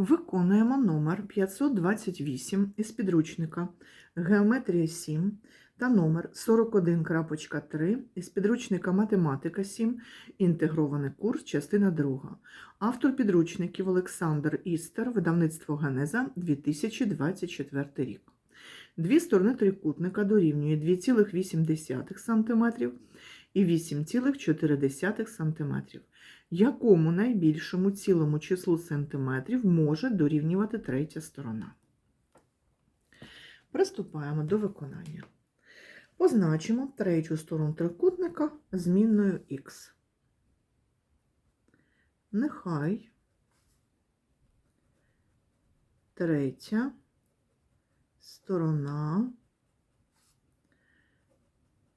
Виконуємо номер 528 із підручника Геометрія 7 та номер 41.3 із підручника Математика 7. Інтегрований курс, частина 2. Автор підручників Олександр Істер, видавництво Генеза 2024 рік. Дві сторони трикутника дорівнює 2,8 см і 8,4 см якому найбільшому цілому числу сантиметрів може дорівнювати третя сторона. Приступаємо до виконання. Позначимо третю сторону трикутника змінною х. Нехай третя сторона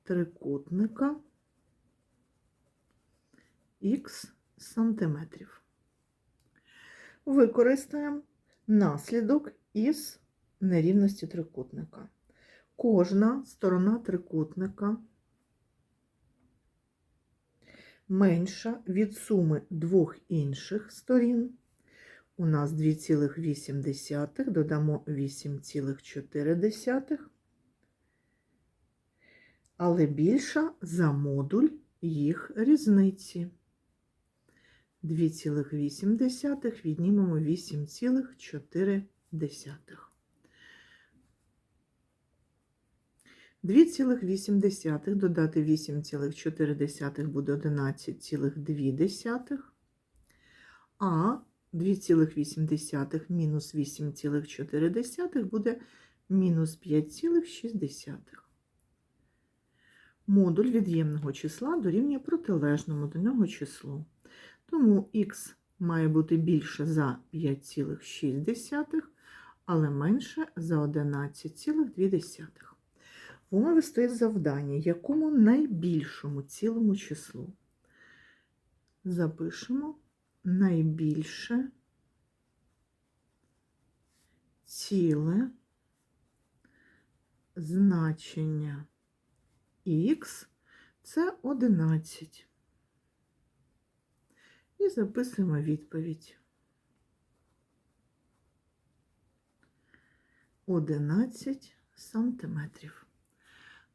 трикутника х сантиметрів. Використаємо наслідок із нерівності трикутника. Кожна сторона трикутника менша від суми двох інших сторін. У нас 2,8 додамо 8,4, але більша за модуль їх різниці. 2,8 віднімемо 8,4. 2,8 додати 8,4 буде 11,2, а 2,8 мінус 8,4 буде мінус 5,6. Модуль від'ємного числа дорівнює протилежному до нього числу. Тому х має бути більше за 5,6, але менше за 11,2. В умові стоїть завдання, якому найбільшому цілому числу. Запишемо найбільше ціле значення х це 11. І записуємо відповідь. 11 сантиметрів.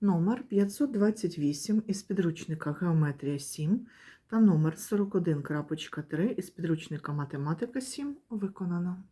Номер 528 із підручника Геометрія 7 та номер 41.3 із підручника Математика 7 виконано.